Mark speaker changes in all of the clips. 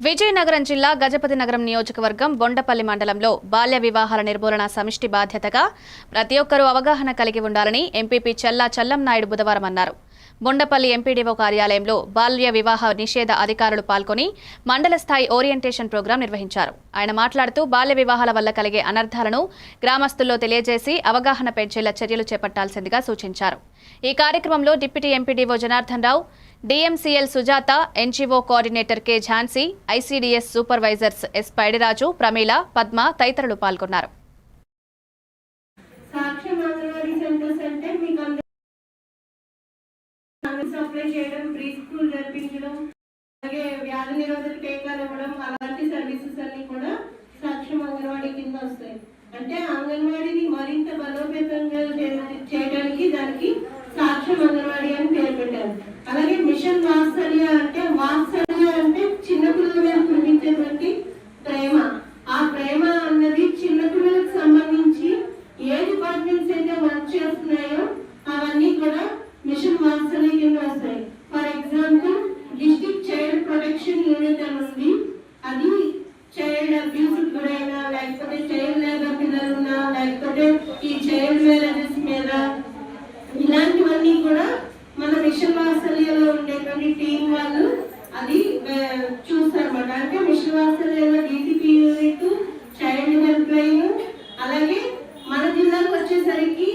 Speaker 1: విజయనగరం జిల్లా గజపతి నగరం నియోజకవర్గం బొండపల్లి మండలంలో బాల్య వివాహాల నిర్మూలన సమిష్టి బాధ్యతగా ప్రతి ఒక్కరూ అవగాహన కలిగి ఉండాలని ఎంపీపీ చెల్లా చల్లం నాయుడు బుధవారం అన్నారు. బొండపల్లి ఎంపీడీఓ కార్యాలయంలో బాల్య వివాహ నిషేధ అధికారులు పాల్గొని మండల స్థాయి ఓరియంటేషన్ ప్రోగ్రాం నిర్వహించారు. ఆయన మాట్లాడుతూ బాల్య వివాహాల వల్ల కలిగే అనర్థాలను గ్రామస్తుల్లో తెలియజేసి అవగాహన పెంచేలా చర్యలు చేపట్టాల్సిందిగా సూచించారు. ఈ కార్యక్రమంలో deputy MPDO Janardhan Rao DMCL Sujatha NGO coordinator K Jhansi ICDS supervisors S Paidiraju Pramila Padma తదితరులు పాల్గొన్నారు
Speaker 2: సాక్ష్యం అంగన్వాడీ సెంటర్స్ అంటే మీకు అందరూ సప్లై చేయడం ప్రీ స్కూల్ జరిపించడం అలాగే వ్యాధి నిరోధక టీకాలు ఇవ్వడం అలాంటి సర్వీసెస్ అన్ని కూడా సాక్ష్యం అంగన్వాడీ కింద వస్తాయి. అంటే అంగన్వాడీని మరింత బలోపేతంగా చేయడానికి దానికి సాక్ష్యం అంగన్వాడీ అని పేరు పెట్టారు. అలాగే మిషన్ వాత్సల్య అంటే వాత్సల్య ఉన్నటువంటి టీం వాళ్ళు అది చూస్తారన్నమాట. అంటే mission వాత్సల్యలో DCP unit child help line అలాగే మన జిల్లాకు వచ్చేసరికి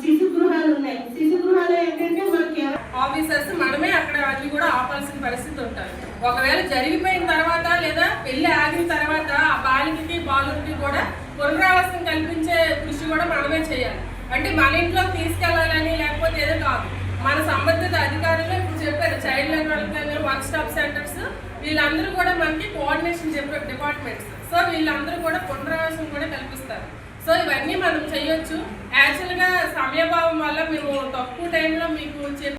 Speaker 2: శిశు గృహాలు ఉన్నాయి. శిశు గృహాలు ఏంటంటే మనకి
Speaker 3: ఆఫీసర్స్ మనమే అక్కడ అన్ని కూడా ఆపాల్సిన పరిస్థితి ఉంటుంది ఒకవేళ జరిగిపోయిన తర్వాత లేదా పెళ్ళి ఆగిన తర్వాత ఆ బాలికకి బాలుడికి కూడా పునరావాసం కల్పించే కృషి కూడా మనమే చేయాలి. అంటే మన ఇంట్లో తీసుకెళ్ళాలని మన సంబంధిత అధికారులు ఇప్పుడు చెప్పారు child line one stop centres వీళ్ళందరూ కూడా మనకి కోఆర్డినేషన్ చెప్పే డిపార్ట్మెంట్స్ సో వీళ్ళందరూ కూడా పునరావాసం కూడా కల్పిస్తారు. సో ఇవన్నీ మనం చేయొచ్చు. యాక్చువల్గా సమయభావం వల్ల మేము తక్కువ టైంలో మీకు చెప్పి